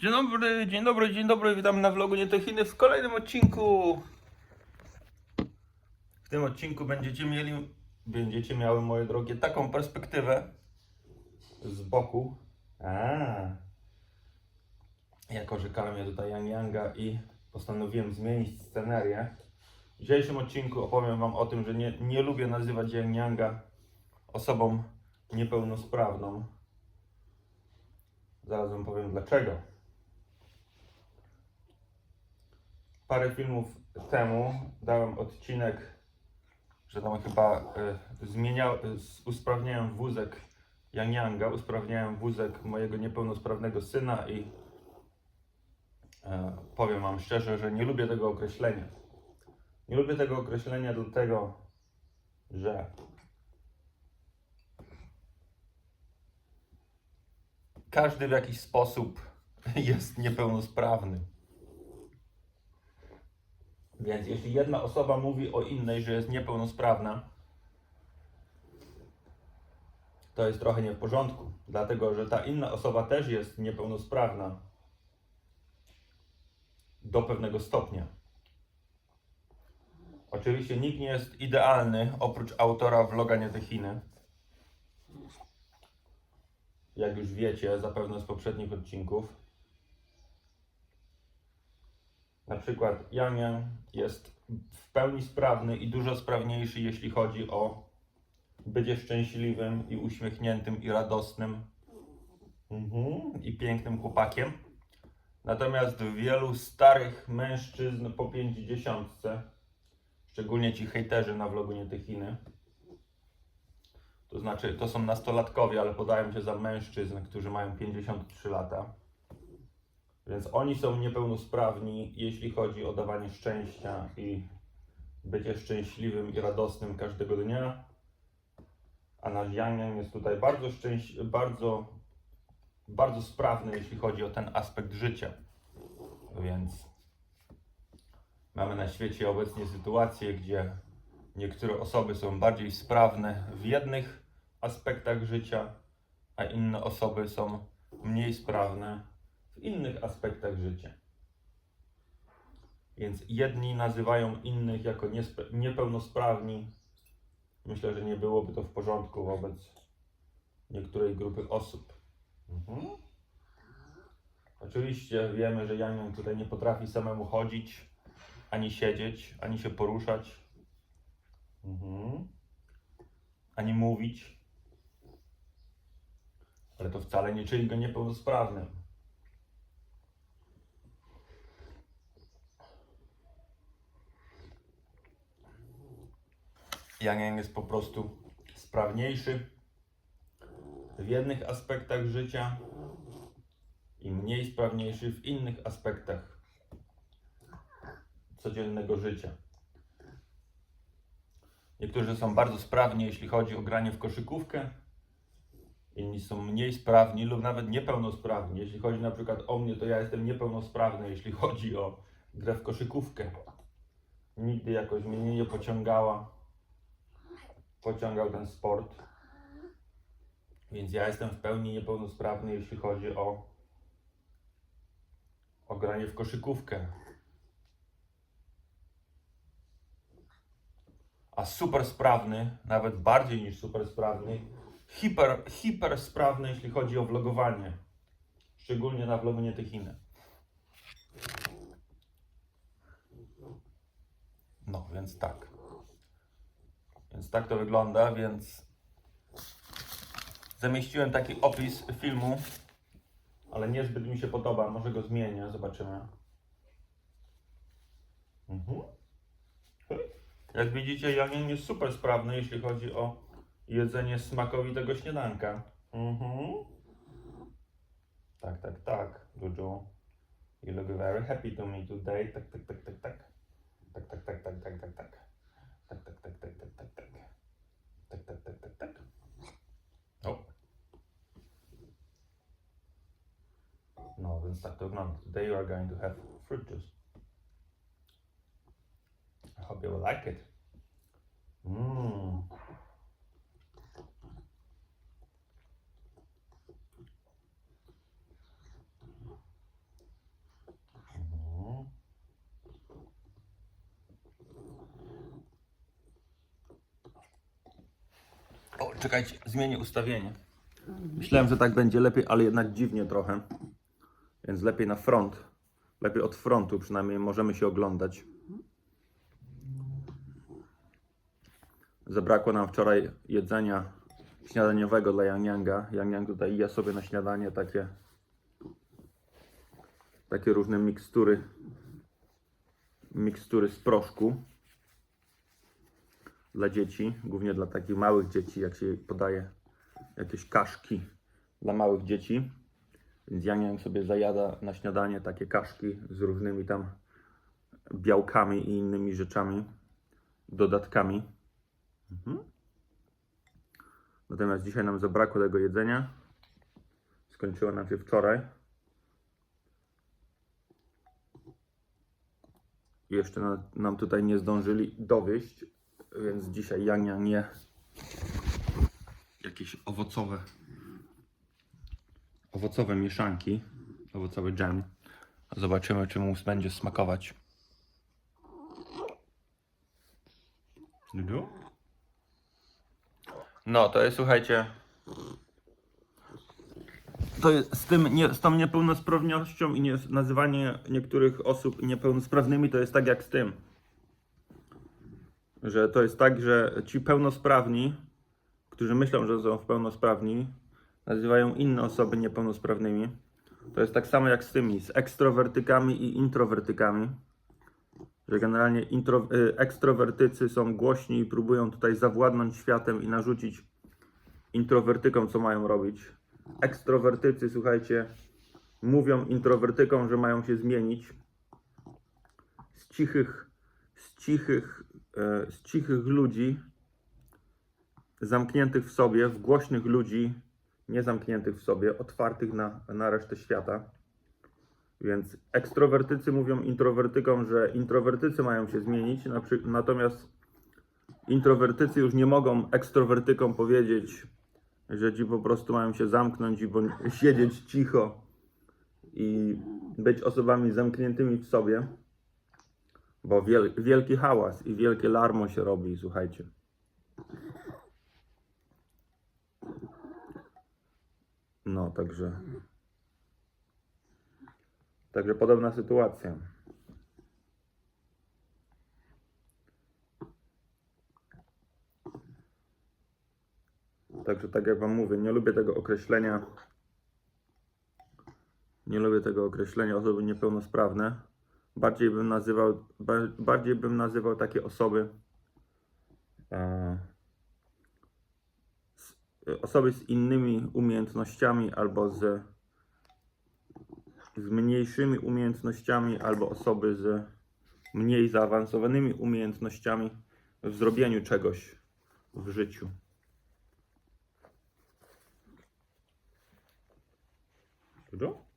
Dzień dobry, dzień dobry, dzień dobry, witam na vlogu Nietechiny w kolejnym odcinku. W tym odcinku będziecie mieli, będziecie miały, moje drogie, taką perspektywę z boku. A. Jako, że karmię tutaj Yang Yanga i postanowiłem zmienić scenerię. W dzisiejszym odcinku opowiem Wam o tym, że nie, nie lubię nazywać Yang Yanga osobą niepełnosprawną. Zaraz Wam powiem dlaczego. Parę filmów temu dałem odcinek, że tam chyba y, zmieniał, y, usprawniałem wózek Yang Yanga, usprawniałem wózek mojego niepełnosprawnego syna i e, powiem Wam szczerze, że nie lubię tego określenia. Nie lubię tego określenia dlatego, że każdy w jakiś sposób jest niepełnosprawny. Więc jeśli jedna osoba mówi o innej, że jest niepełnosprawna, to jest trochę nie w porządku, dlatego że ta inna osoba też jest niepełnosprawna do pewnego stopnia. Oczywiście nikt nie jest idealny oprócz autora vloga Nietechiny. Jak już wiecie, zapewne z poprzednich odcinków. Na przykład Yang jest w pełni sprawny i dużo sprawniejszy, jeśli chodzi o bycie szczęśliwym i uśmiechniętym i radosnym mhm. i pięknym chłopakiem. Natomiast wielu starych mężczyzn po pięćdziesiątce, szczególnie ci hejterzy na vlogu Nietechiny, to znaczy to są nastolatkowie, ale podają się za mężczyzn, którzy mają 53 lata. Więc oni są niepełnosprawni, jeśli chodzi o dawanie szczęścia i bycie szczęśliwym i radosnym każdego dnia. A nasz Yang jest tutaj bardzo, szczęś- bardzo, bardzo sprawny, jeśli chodzi o ten aspekt życia. Więc mamy na świecie obecnie sytuację, gdzie niektóre osoby są bardziej sprawne w jednych aspektach życia, a inne osoby są mniej sprawne w innych aspektach życia. Więc jedni nazywają innych jako niepełnosprawni. Myślę, że nie byłoby to w porządku wobec niektórej grupy osób. Mhm. Oczywiście wiemy, że Yang tutaj nie potrafi samemu chodzić, ani siedzieć, ani się poruszać, mhm. ani mówić. Ale to wcale nie czyni go niepełnosprawnym. Yang jest po prostu sprawniejszy w jednych aspektach życia i mniej sprawniejszy w innych aspektach codziennego życia. Niektórzy są bardzo sprawni, jeśli chodzi o granie w koszykówkę, inni są mniej sprawni lub nawet niepełnosprawni. Jeśli chodzi na przykład o mnie, to ja jestem niepełnosprawny, jeśli chodzi o grę w koszykówkę. Nigdy jakoś mnie nie pociągała, pociągał ten sport. Więc ja jestem w pełni niepełnosprawny, jeśli chodzi o, o granie w koszykówkę. A super sprawny, nawet bardziej niż super sprawny, hiper, hiper sprawny, jeśli chodzi o vlogowanie. Szczególnie na vlogu Nietechiny. No, więc tak. Tak to wygląda, więc zamieściłem taki opis filmu, ale niezbyt mi się podoba. Może go zmienię, zobaczymy. Mhm. Jak widzicie, Janin jest super sprawny, jeśli chodzi o jedzenie smakowitego śniadanka. Mhm. Tak, tak, tak, Juju. You look very happy to me today. Tak, tak, tak, tak, tak. Tak, tak, tak, tak, tak, tak, tak. Tak, tak, tak, tak, tak, tak, tak. Tak, tak, tak, tak, tak. O. No, więc tak to wygląda. Today you are going to have fruit juice. I hope you will like it. Mmm. Czekajcie, zmienię ustawienie. Myślałem, że tak będzie lepiej, ale jednak dziwnie trochę. Więc lepiej na front. Lepiej od frontu przynajmniej możemy się oglądać. Zabrakło nam wczoraj jedzenia śniadaniowego dla Yang Yanga. Yang Yang tutaj je sobie na śniadanie takie takie różne mikstury mikstury z proszku dla dzieci, głównie dla takich małych dzieci, jak się podaje jakieś kaszki dla małych dzieci. Więc Yang Yang sobie zajada na śniadanie takie kaszki z różnymi tam białkami i innymi rzeczami, dodatkami. Mhm. Natomiast dzisiaj nam zabrakło tego jedzenia. Skończyło nam się wczoraj. Jeszcze na, nam tutaj nie zdążyli dowieść, więc dzisiaj Yang je jakieś owocowe owocowe mieszanki, owocowy dżem. Zobaczymy, czy mu będzie smakować. No, to jest, słuchajcie, to jest z, tym, nie, z tą niepełnosprawnością i nie, nazywanie niektórych osób niepełnosprawnymi to jest tak jak z tym. Że to jest tak, że ci pełnosprawni, którzy myślą, że są pełnosprawni, nazywają inne osoby niepełnosprawnymi. To jest tak samo jak z tymi, z ekstrowertykami i introwertykami. Że generalnie intro, y, ekstrowertycy są głośni i próbują tutaj zawładnąć światem i narzucić introwertykom, co mają robić. Ekstrowertycy, słuchajcie, mówią introwertykom, że mają się zmienić. Z cichych, z cichych, z cichych ludzi, zamkniętych w sobie, w głośnych ludzi, nie zamkniętych w sobie, otwartych na, na resztę świata. Więc ekstrowertycy mówią introwertykom, że introwertycy mają się zmienić, natomiast introwertycy już nie mogą ekstrowertykom powiedzieć, że ci po prostu mają się zamknąć i siedzieć cicho i być osobami zamkniętymi w sobie, bo wiel, wielki hałas i wielkie larmo się robi, słuchajcie. No, także. Także podobna sytuacja. Także tak jak Wam mówię, nie lubię tego określenia. Nie lubię tego określenia osoby niepełnosprawne. Bardziej bym nazywał, ba- bardziej bym nazywał takie osoby e, z, osoby z innymi umiejętnościami albo z, z mniejszymi umiejętnościami albo osoby z mniej zaawansowanymi umiejętnościami w zrobieniu czegoś w życiu. Dużo?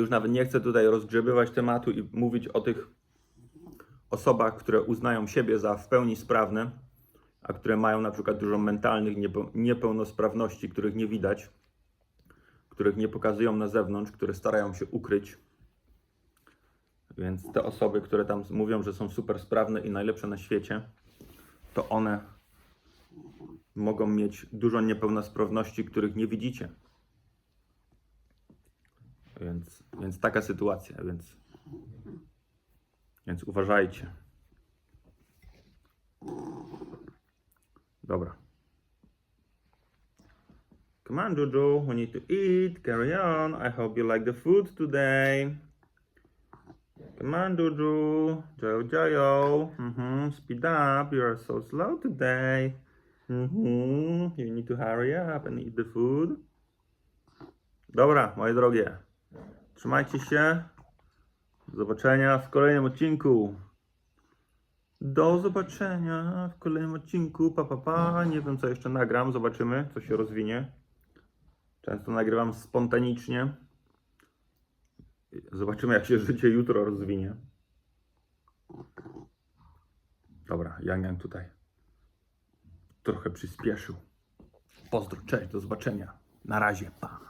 Już nawet nie chcę tutaj rozgrzebywać tematu i mówić o tych osobach, które uznają siebie za w pełni sprawne, a które mają na przykład dużo mentalnych niepe- niepełnosprawności, których nie widać, których nie pokazują na zewnątrz, które starają się ukryć. Więc te osoby, które tam mówią, że są super sprawne i najlepsze na świecie, to one mogą mieć dużo niepełnosprawności, których nie widzicie. Więc, więc taka sytuacja, więc, więc uważajcie. Dobra. Come on, Jojo, we need to eat. Carry on. I hope you like the food today. Come on, Jojo. Jojo, Jojo. Mm-hmm. Speed up. You are so slow today. Mm-hmm. You need to hurry up and eat the food. Dobra, moje drogie. Trzymajcie się. Do zobaczenia w kolejnym odcinku. Do zobaczenia w kolejnym odcinku. Pa, pa, pa. Nie wiem, co jeszcze nagram. Zobaczymy, co się rozwinie. Często nagrywam spontanicznie. Zobaczymy, jak się życie jutro rozwinie. Dobra, Yang tutaj trochę przyspieszył. Pozdro, cześć, do zobaczenia. Na razie, pa.